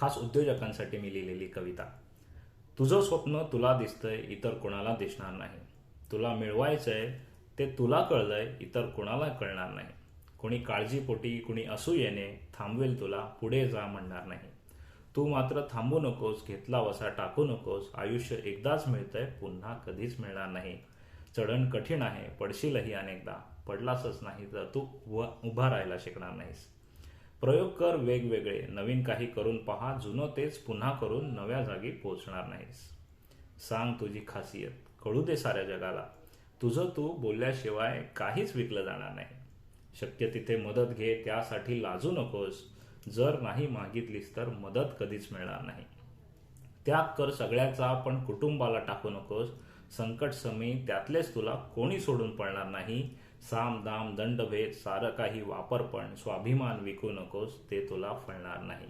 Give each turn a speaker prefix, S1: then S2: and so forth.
S1: खास उद्योजकांसाठी मी लिहिलेली कविता. तुझं स्वप्न तुला दिसतंय इतर कोणाला दिसणार नाही. तुला मिळवायचंय ते तुला कळलंय इतर कोणाला कळणार नाही. कोणी काळजीपोटी कुणी असू येणे थांबवेल तुला पुढे जा म्हणणार नाही. तू मात्र थांबू नकोस घेतला वसा टाकू नकोस आयुष्य एकदाच मिळतंय पुन्हा कधीच मिळणार नाही. चढण कठीण आहे पडशीलही अनेकदा. पडलासच नाही तर तू व- उभा राहायला शिकणार नाहीस. प्रयोग कर वेगवेगळे. नवीन काही करून पहा जुनं तेच पुन्हा करून नव्या जागी पोहोचणार नाहीस. सांग तुझी खासियत. कळू दे साऱ्या जगाला. तुझं तू बोलल्याशिवाय काहीच विकलं जाणार नाही. शक्य तिथे मदत घे त्यासाठी लाजू नकोस. जर नाही मागितलीस तर मदत कधीच मिळणार नाही. त्याग कर सगळ्याचा पण कुटुंबाला टाकू नकोस. संकट समी त्यातलेच तुला कोणी सोडून पडणार नाही. साम दाम दंडभेद सारं काही वापर पण स्वाभिमान विकू नकोस ते तुला फळणार नाही.